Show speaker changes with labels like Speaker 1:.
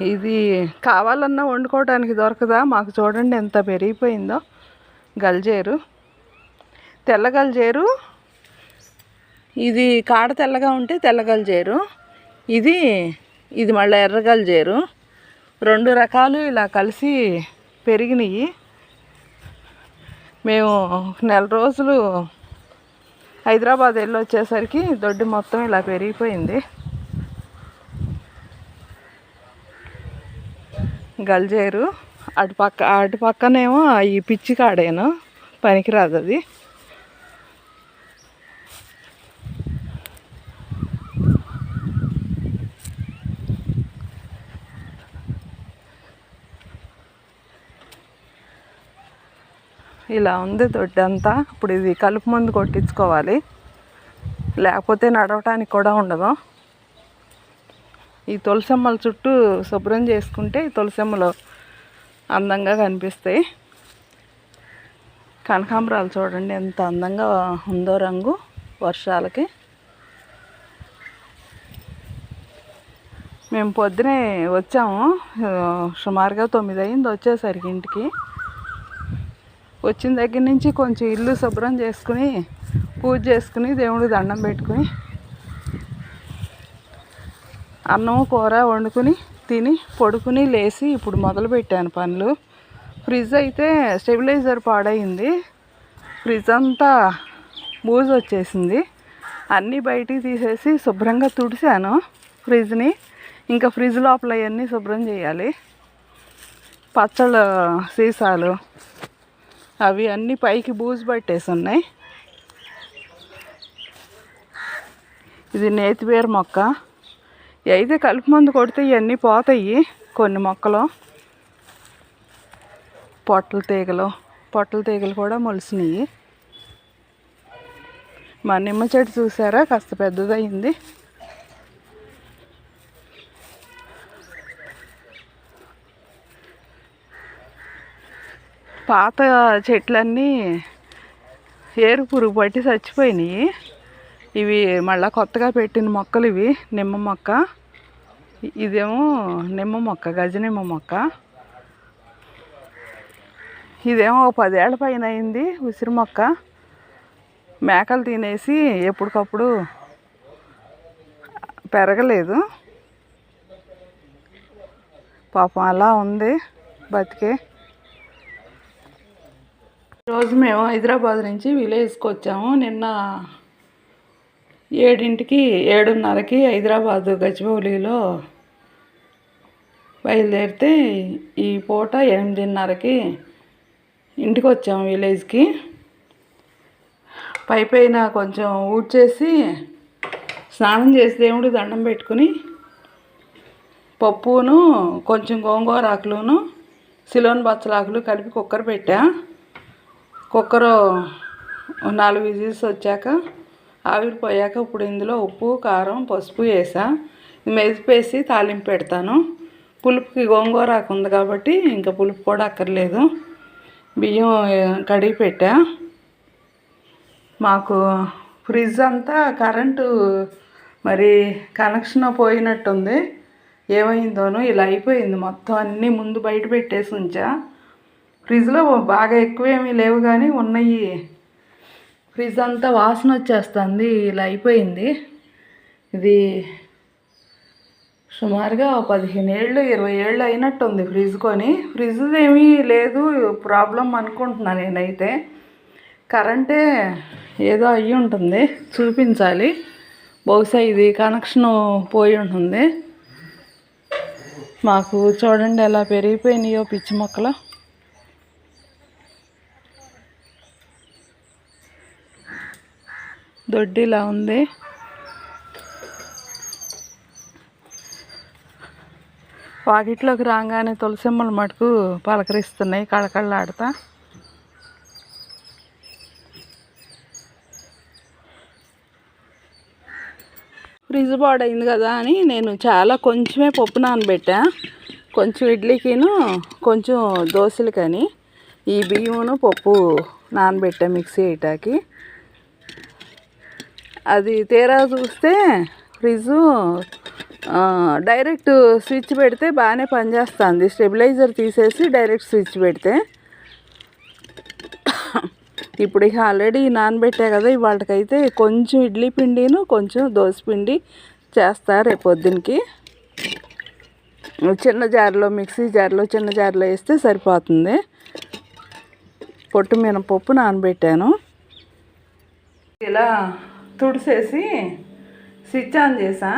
Speaker 1: ఇది కావాలన్నా వండుకోవడానికి దొరకదా? మాకు చూడండి ఎంత పెరిగిపోయిందో. గల్జేరు. తెల్ల గల్జేరు. ఇది కాడ తెల్లగా ఉంటే తెల్ల గల్జేరు. ఇది ఇది మళ్ళీ ఎర్ర గల్జేరు. రెండు రకాలు ఇలా కలిసి పెరిగినాయి. మేము నెల రోజులు హైదరాబాద్ వెళ్ళి వచ్చేసరికి దొడ్డి మొత్తం ఇలా పెరిగిపోయింది. గల్జేరు. అటు పక్క అటు పక్కనేమో ఈ పిచ్చి కాడేను. పనికిరాదు అది. ఇలా ఉంది దొడ్డి అంతా ఇప్పుడు ఇది కలుపు మందు కొట్టించుకోవాలి. లేకపోతే నడవటానికి కూడా ఉండదు. ఈ తులసమ్మల చుట్టూ శుభ్రం చేసుకుంటే తులసమ్మలు అందంగా కనిపిస్తాయి. కనకాంబరాలు చూడండి ఎంత అందంగా ఉందో రంగు వర్షాలకి. మేము పొద్దునే వచ్చాము. సుమారుగా తొమ్మిది అయింది వచ్చేసరికి ఇంటికి. వచ్చిన దగ్గర నుంచి కొంచెం ఇల్లు శుభ్రం చేసుకుని పూజ చేసుకుని దేవుడికి దండం పెట్టుకుని అన్నం కూర వండుకుని తిని పడుకుని లేచి ఇప్పుడు మొదలు పెట్టాను పనులు. ఫ్రిడ్జ్ అయితే స్టెబిలైజర్ పాడైంది. ఫ్రిడ్జ్ అంతా బూజు వచ్చేసింది. అన్నీ బయటికి తీసేసి శుభ్రంగా తుడిసాను ఫ్రిడ్జ్ని. ఇంకా ఫ్రిడ్జ్ లోపల అవన్నీ శుభ్రం చేయాలి. పచ్చళ్ళ సీసాలు అవి అన్నీ పైకి బూజు పట్టేసి ఉన్నాయి ఇది నేతిబీర మొక్క. అయితే కలుపు మందు కొడితే ఇవన్నీ పోతాయి కొన్ని మొక్కలు. పొట్టల తీగలు పొట్టల తీగలు కూడా మొలిసినాయి. మా నిమ్మ చెట్టు చూసారా? కాస్త పెద్దదయింది. పాత చెట్లన్నీ ఏరు పురుగు పట్టి చచ్చిపోయినాయి. ఇవి మళ్ళా కొత్తగా పెట్టిన మొక్కలు ఇవి నిమ్మ మొక్క. ఇదేమో నిమ్మ మొక్క గజ నిమ్మ మొక్క. ఇదేమో పదేళ్ళ పైన అయింది ఉసిరి మొక్క. మేకలు తినేసి ఎప్పటికప్పుడు పెరగలేదు. పాపం అలా ఉంది బతికే. రోజు మేము హైదరాబాద్ నుంచి విలేజ్కి వచ్చాము. నిన్న ఏడింటికి ఏడున్నరకి హైదరాబాదు గచ్చిబౌలిలో బయలుదేరితే ఈ పూట ఎనిమిదిన్నరకి ఇంటికి వచ్చాము విలేజ్కి. పై పైన కొంచెం ఊడ్చేసి స్నానం చేసి దేవుడికి దండం పెట్టుకుని పప్పును కొంచెం గోంగూర ఆకులను సిలోన్ బచ్చలాకులు కలిపి కుక్కర్ పెట్టా. కుక్కరు నాలుగు విజిల్స్ వచ్చాక ఆవిరి పోయాక ఇప్పుడు ఇందులో ఉప్పు కారం పసుపు వేసా. మెదిపేసి తాలింపు పెడతాను. పులుపుకి గోంగూర ఉంది కాబట్టి ఇంకా పులుపు కూడా అక్కర్లేదు. బియ్యం కడిగి పెట్టా. మాకు ఫ్రిడ్జ్ అంతా కరెంటు మరి కనెక్షన్ పోయినట్టుంది. ఏమైందోనో ఇలా అయిపోయింది. మొత్తం అన్నీ ముందు బయట పెట్టేసి ఉంచా. ఫ్రిడ్జ్లో బాగా ఎక్కువేమీ లేవు కానీ ఉన్నాయి. ఫ్రిడ్జ్ అంతా వాసన వచ్చేస్తుంది ఇలా అయిపోయింది. ఇది సుమారుగా ఓ పదిహేను ఏళ్ళు ఇరవై ఏళ్ళు అయినట్టుంది ఫ్రిడ్జ్ కొని. ఫ్రిడ్జ్ ఏమీ లేదు ప్రాబ్లం అనుకుంటున్నా నేనైతే. కరెంటే ఏదో అయ్యి ఉంటుంది చూపించాలి. బహుశా ఇది కనెక్షన్ పోయి ఉంటుంది. మాకు చూడండి ఎలా పెరిగిపోయినాయో పిచ్చి మొక్కలు. దొడ్డిలా ఉంది. వాకిట్లోకి రాగానే తులసిమ్మలు మటుకు పలకరిస్తున్నాయి కళకళలాడుతా. ఫ్రిడ్జ్ పాడైంది కదా అని నేను చాలా కొంచెమే పప్పు నానబెట్టా. కొంచెం ఇడ్లీకిను కొంచెం దోశలకని. ఈ బియ్యమును పప్పు నానబెట్టా మిక్సీ వేయటానికి అది తీరా చూస్తే ఫ్రిడ్జ్ డైరెక్ట్ స్విచ్ పెడితే బాగానే పనిచేస్తుంది. స్టెబిలైజర్ తీసేసి డైరెక్ట్ స్విచ్ పెడితే. ఇప్పుడు ఇక ఆల్రెడీ నానబెట్టా కదా ఇవాళకైతే కొంచెం ఇడ్లీ పిండిను కొంచెం దోశ పిండి చేస్తా రేపు పొద్దునకి. చిన్న జార్లో మిక్సీ జార్లో చిన్న జార్లో వేస్తే సరిపోతుంది. పొట్టు మినపప్పు నానబెట్టాను. ఇలా తుడిసేసి స్విచ్ ఆన్ చేసా.